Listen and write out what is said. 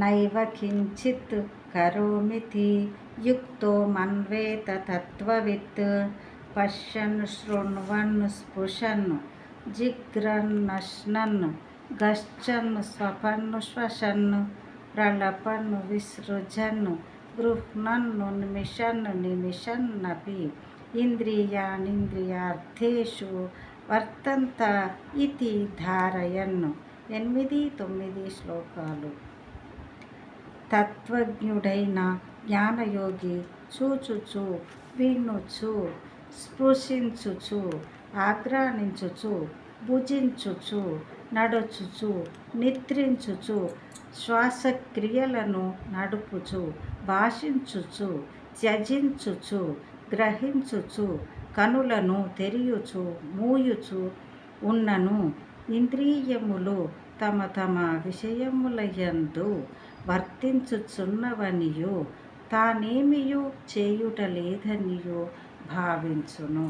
నైవ కించిత్ కరోమితి యుక్తో మన్వేత తత్వవిత్ పశ్యన్ శృణ్వన్ స్పృశన్ జిగ్రన్నశ్నన్ గశ్చన్ స్వపన్ శ్వసన్ ప్రలపన్ విసృజన్ గృహ్ణన్ను నిమిషన్ నిమిషన్నపి ఇంద్రియానింద్రియార్థేషు వర్తంత ఇది ధారయన్. ఎనిమిది తొమ్మిది శ్లోకాలు. తత్వజ్ఞుడైన జ్ఞానయోగి చూచుచు వినుచు స్పృశించుచు ఆగ్రానించుచు భుజించుచు నడుచుచు నిద్రించుచు శ్వాసక్రియలను నడుపుచు భాషించుచు త్యజించుచు గ్రహించుచు కనులను తెరియుచు మూయుచు ఉన్నను ఇంద్రియములు తమ తమ విషయములయందు వర్తించుచున్నవనియు తానేమియు చేయుట లేదనియు భావించును.